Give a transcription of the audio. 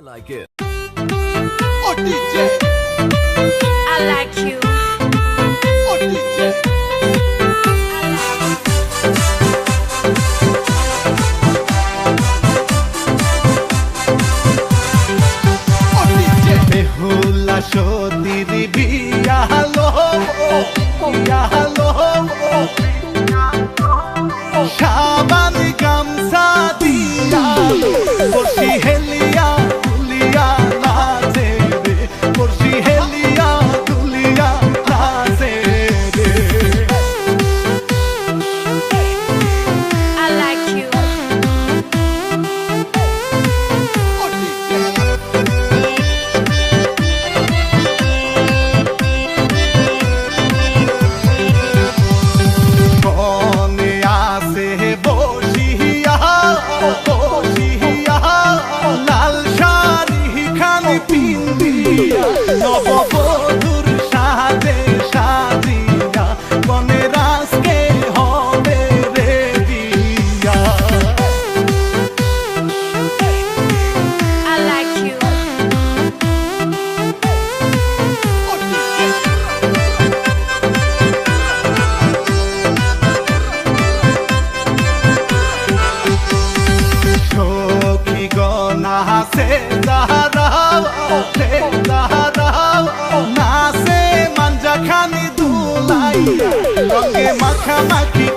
I like it. Oh, DJ. I like you. Oh, DJ. Behula সতীর 诶呀糟 lai. Okay, maka maki.